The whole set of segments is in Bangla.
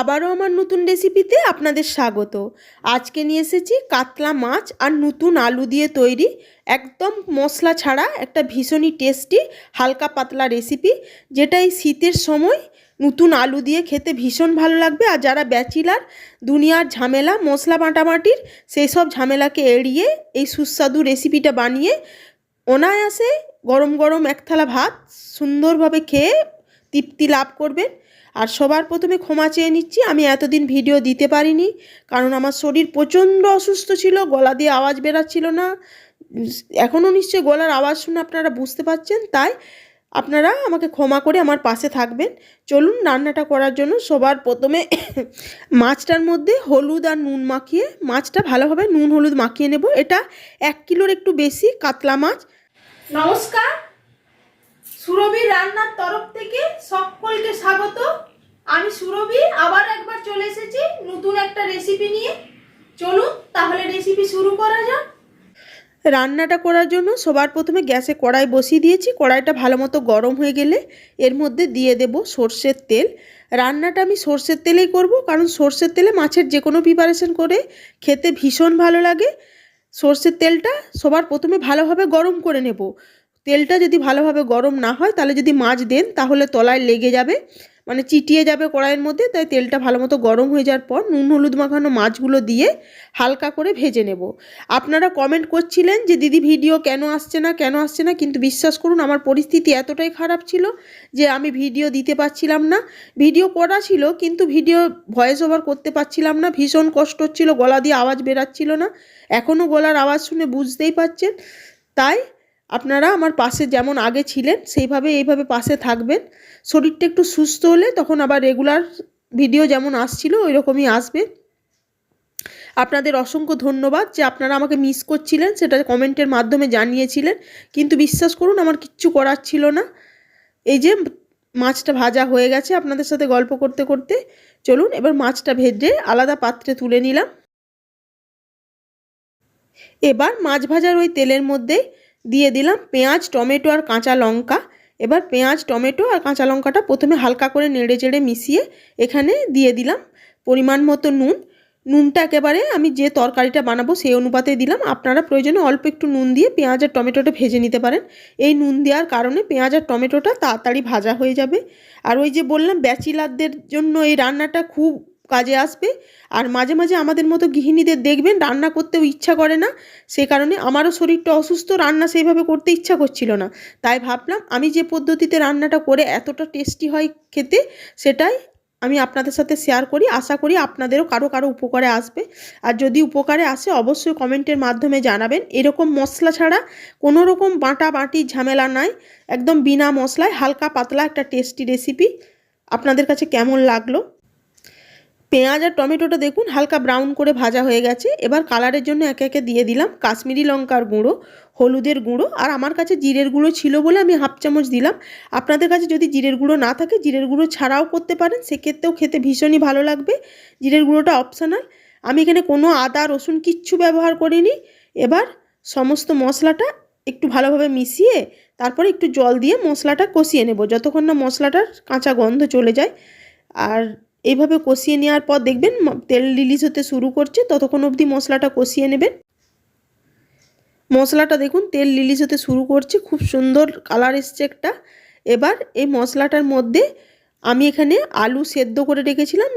আবারও আমার নতুন রেসিপিতে আপনাদের স্বাগত। আজকে নিয়ে এসেছি কাতলা মাছ আর নতুন আলু দিয়ে তৈরি একদম মশলা ছাড়া একটা ভীষণই টেস্টি হালকা পাতলা রেসিপি যেটা এই শীতের সময় নতুন আলু দিয়ে খেতে ভীষণ ভালো লাগবে। আর যারা ব্যাচিলার দুনিয়ার ঝামেলা, মশলা বাটাবাটির সেই সব ঝামেলাকে এড়িয়ে এই সুস্বাদু রেসিপিটা বানিয়ে অনায়াসে গরম গরম এক থালা ভাত সুন্দরভাবে খেয়ে তৃপ্তি লাভ করবেন। আর সবার প্রথমে ক্ষমা চেয়ে নিচ্ছি, আমি এতদিন ভিডিও দিতে পারিনি, কারণ আমার শরীর প্রচণ্ড অসুস্থ ছিল, গলা দিয়ে আওয়াজ বেরাচ্ছিল না। এখনও নিশ্চয়ই গলার আওয়াজ শুনে আপনারা বুঝতে পারছেন, তাই আপনারা আমাকে ক্ষমা করে আমার পাশে থাকবেন। চলুন রান্নাটা করার জন্য সবার প্রথমে মাছটার মধ্যে হলুদ আর নুন মাখিয়ে, মাছটা ভালোভাবে নুন হলুদ মাখিয়ে নেব। এটা এক কিলোর একটু বেশি, কাতলা মাছ। নমস্কার সুরভি রান্নার তরফ থেকে সকলকে স্বাগত। আমি সুরভি, আবার একবার চলে এসেছি নতুন একটা রেসিপি নিয়ে। চলুন, তাহলে রেসিপি শুরু করা যাক। রান্নাটা করার জন্য সবার প্রথমে গ্যাসে কড়াই বসিয়ে দিয়েছি। কড়াইটা ভালো মতো গরম হয়ে গেলে এর মধ্যে দিয়ে দেব সর্ষের তেল। রান্নাটা আমি সর্ষের তেলেই করব, কারণ সর্ষের তেলে মাছের যে কোনো প্রিপারেশন করে খেতে ভীষণ ভালো লাগে। সর্ষের তেলটা সবার প্রথমে ভালোভাবে গরম করে নেব। তেলটা যদি ভালোভাবে গরম না হয়, তাহলে যদি মাছ দেন, তাহলে তলায় লেগে যাবে মানে চিটিয়ে যাবে কড়াইয়ের মধ্যে, তাই তেলটা ভালো মতো গরম হয়ে যাওয়ার পর নুন, হলুদ মাখানো মাছগুলো দিয়ে হালকা করে ভেজে নেব। আপনারা কমেন্ট করছিলেন যে, দিদি ভিডিও কেন আসছে না, কেন আসছে না? কিন্তু বিশ্বাস করুন, আমার পরিস্থিতি এতটাই খারাপ ছিল যে, আমি ভিডিও দিতে পারছিলাম না। ভিডিও করা ছিল, কিন্তু ভিডিও ভয়েস ওভার করতে পারছিলাম না। ভীষণ কষ্ট হচ্ছিল, গলা দিয়ে আওয়াজ বেরাচ্ছিল না। এখনও গলার আওয়াজ শুনে বুঝতেই পারছেন। তাই আপনারা আমার পাশে যেমন আগে ছিলেন, সেইভাবে এইভাবে পাশে থাকবেন। শরীরটা একটু সুস্থ হলে তখন আবার রেগুলার ভিডিও যেমন আসছিল ওই রকমই আসবে। আপনাদের অসংখ্য ধন্যবাদ যে আপনারা আমাকে মিস করছিলেন, সেটা কমেন্টের মাধ্যমে জানিয়েছিলেন। কিন্তু বিশ্বাস করুন, আমার কিচ্ছু করার ছিল না। এই যে মাছটা ভাজা হয়ে গেছে আপনাদের সাথে গল্প করতে করতে। চলুন, এবার মাছটা ভেজে আলাদা পাত্রে তুলে নিলাম। এবার মাছ ভাজার ওই তেলের মধ্যেই দিয়ে দিলাম পেঁয়াজ, টমেটো আর কাঁচা লঙ্কা। এবার পেঁয়াজ, টমেটো আর কাঁচা লঙ্কাটা প্রথমে হালকা করে নেড়ে চেড়ে মিশিয়ে এখানে দিয়ে দিলাম পরিমাণ মতো নুন। নুনটা একেবারে আমি যে তরকারিটা বানাবো সেই অনুপাতে দিলাম। আপনারা প্রয়োজনে অল্প একটু নুন দিয়ে পেঁয়াজ আর টমেটোটা ভেজে নিতে পারেন। এই নুন দেওয়ার কারণে পেঁয়াজ আর টমেটোটা তাড়াতাড়ি ভাজা হয়ে যাবে। আর ওই যে বললাম ব্যাচিলারদের জন্য এই রান্নাটা খুব কাজে আসবে। আর মাঝে মাঝে আমাদের মতো গৃহিণীদের দেখবেন রান্না করতেও ইচ্ছা করে না। সে কারণে আমারও শরীরটা অসুস্থ, রান্না সেইভাবে করতে ইচ্ছা করছিল না। তাই ভাবলাম আমি যে পদ্ধতিতে রান্নাটা করে এতটা টেস্টি হয় খেতে, সেটাই আমি আপনাদের সাথে শেয়ার করি। আশা করি আপনাদেরও কারও কারও উপকারে আসবে। আর যদি উপকারে আসে, অবশ্যই কমেন্টের মাধ্যমে জানাবেন। এরকম মশলা ছাড়া কোনো রকম বাঁটা বাটি ঝামেলা নাই। একদম বিনা মশলায় হালকা পাতলা একটা টেস্টি রেসিপি আপনাদের কাছে কেমন লাগল? পেঁয়াজ আর টমেটোটা দেখুন, হালকা ব্রাউন করে ভাজা হয়ে গেছে। এবার কালারের জন্য একে একে দিয়ে দিলাম কাশ্মীরি লঙ্কার গুঁড়ো, হলুদের গুঁড়ো। আর আমার কাছে জিরের গুঁড়ো ছিল বলে আমি হাফ চামচ দিলাম। আপনাদের কাছে যদি জিরের গুঁড়ো না থাকে, জিরের গুঁড়ো ছাড়াও করতে পারেন। সেক্ষেত্রেও খেতে ভীষণই ভালো লাগবে। জিরের গুঁড়োটা অপশনাল আমি এখানে কোনো আদা, রসুন কিচ্ছু ব্যবহার করিনি। এবার সমস্ত মশলাটা একটু ভালোভাবে মিশিয়ে তারপরে একটু জল দিয়ে মশলাটা কষিয়ে নেব, যতক্ষণ না মশলাটার কাঁচা গন্ধ চলে যায়। আর এইভাবে কষিয়ে নেওয়ার পর দেখবেন তেল রিলিজ হতে শুরু করছে। ততক্ষণ অবধি মশলাটা কষিয়ে নেবেন। মশলাটা দেখুন, তেল রিলিজ হতে শুরু করছে। খুব সুন্দর কালার এসছে একটা। এবার এই মশলাটার মধ্যে আমি এখানে আলু সেদ্ধ করে রেখেছিলাম,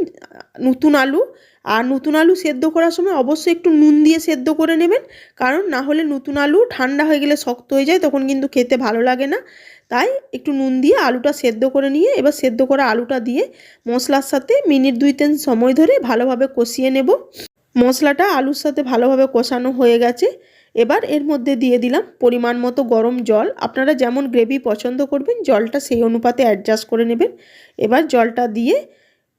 নতুন আলু। আর নতুন আলু সেদ্ধ করার সময় অবশ্যই একটু নুন দিয়ে সেদ্ধ করে নেবেন। কারণ না হলে নতুন আলু ঠান্ডা হয়ে গেলে শক্ত হয়ে যায়, তখন কিন্তু খেতে ভালো লাগে না। তাই একটু নুন দিয়ে আলুটা সেদ্ধ করে নিয়ে এবার সেদ্ধ করা আলুটা দিয়ে মশলার সাথে মিনিট দুই তিন সময় ধরে ভালোভাবে কষিয়ে নেব। মশলাটা আলুর সাথে ভালোভাবে কষানো হয়ে গেছে। এবার এর মধ্যে দিয়ে দিলাম পরিমাণ মতো গরম জল। আপনারা যেমন গ্রেভি পছন্দ করবেন, জলটা সেই অনুপাতে অ্যাডজাস্ট করে নেবেন। এবার জলটা দিয়ে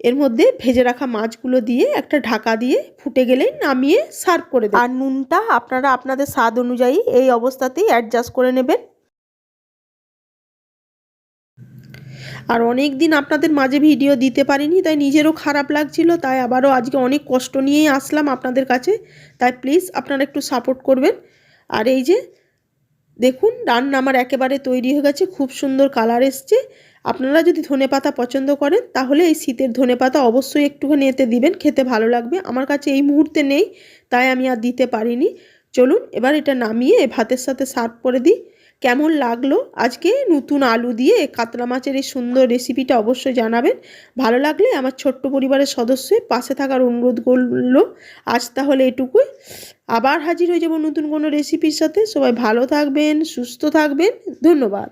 এর মধ্যে ভেজে রাখা মাছগুলো দিয়ে একটা ঢাকা দিয়ে ফুটে গেলেই নামিয়ে সার্ভ করে দেবেন আর নুনটা আপনারা আপনাদের স্বাদ অনুযায়ী এই অবস্থাতেই অ্যাডজাস্ট করে নেবেন। আর অনেক দিন আপনাদের মাঝে ভিডিও দিতে পারিনি তাই নিজেরও খারাপ লাগছিল তাই আবারও আজকে অনেক কষ্ট নিয়েই আসলাম আপনাদের কাছে তাই প্লিজ আপনারা একটু সাপোর্ট করবেন। আর এই যে দেখুন রান্না আমার একেবারে তৈরি হয়ে গেছে খুব সুন্দর কালার এসছে। আপনারা যদি ধনেপাতা পছন্দ করেন, তাহলে এই শীতের ধনেপাতা অবশ্যই একটুখানি এতে দিবেন, খেতে ভালো লাগবে। আমার কাছে এই মুহূর্তে নেই, তাই আমি আর দিতে পারিনি। চলুন, এবার এটা নামিয়ে ভাতের সাথে সার্ভ করে দিই। কেমন লাগল আজকে নতুন আলু দিয়ে কাতলা মাছের এই সুন্দর রেসিপিটা অবশ্যই জানাবেন। ভালো লাগলে আমার ছোট্ট পরিবারের সদস্যের পাশে থাকার অনুরোধ করল। আজ তাহলে এটুকুই। আবার হাজির হয়ে যাব নতুন কোনো রেসিপির সাথে। সবাই ভালো থাকবেন, সুস্থ থাকবেন। ধন্যবাদ।